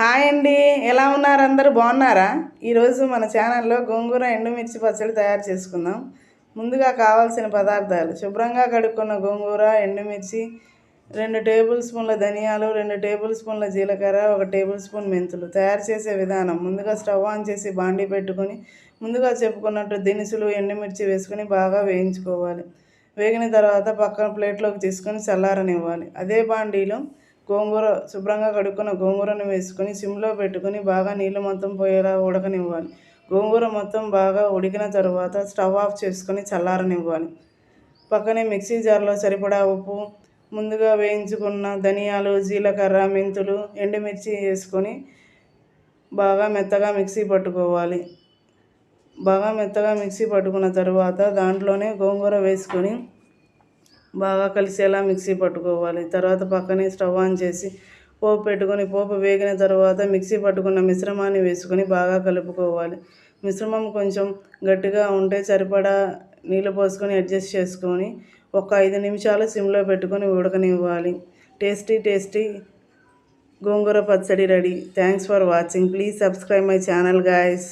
Hi అండి. ఎలా ఉన్నారు అందరూ? బాగున్నారా? ఈరోజు మన ఛానల్లో గోంగూర ఎండుమిర్చి పచ్చడి తయారు చేసుకుందాం. ముందుగా కావాల్సిన పదార్థాలు. శుభ్రంగా కడుక్కున్న గోంగూర ఎండుమిర్చి రెండు టేబుల్ స్పూన్ల ధనియాలు రెండు టేబుల్ స్పూన్ల జీలకర్ర ఒక టేబుల్ స్పూన్ మెంతులు తయారు చేసే విధానం. ముందుగా స్టవ్ ఆన్ చేసి బాండీ పెట్టుకొని ముందుగా చెప్పుకున్నట్టు దినుసులు ఎండుమిర్చి వేసుకొని బాగా వేయించుకోవాలి. వేగిన తర్వాత పక్కన ప్లేట్లోకి తీసుకొని చల్లారనివ్వాలి. అదే బాండీలో గోంగూర శుభ్రంగా కడుక్కున్న గోంగూరను వేసుకొని సిమ్లో పెట్టుకొని బాగా నీళ్ళు మొత్తం పోయేలా ఉడకనివ్వాలి. గోంగూర మొత్తం బాగా ఉడికిన తర్వాత స్టవ్ ఆఫ్ చేసుకొని చల్లారనివ్వాలి. పక్కనే మిక్సీ జార్లో సరిపడా ఉప్పు ముందుగా వేయించుకున్న ధనియాలు జీలకర్ర మెంతులు ఎండుమిర్చి వేసుకొని బాగా మెత్తగా మిక్సీ పట్టుకోవాలి. బాగా మెత్తగా మిక్సీ పట్టుకున్న తర్వాత దాంట్లోనే గోంగూర వేసుకొని బాగా కలిసేలా మిక్సీ పట్టుకోవాలి. తర్వాత పక్కనే స్టవ్ ఆన్ చేసి పోపు పెట్టుకొని పోపు వేగిన తర్వాత మిక్సీ పట్టుకున్న మిశ్రమాన్ని వేసుకొని బాగా కలుపుకోవాలి. మిశ్రమం కొంచెం గట్టిగా ఉంటే సరిపడా నీళ్ళు పోసుకొని అడ్జస్ట్ చేసుకొని ఒక ఐదు నిమిషాలు సిమ్లో పెట్టుకొని ఉడకనివ్వాలి. Tasty tasty gongura pachadi ready. Thanks for watching please subscribe my channel guys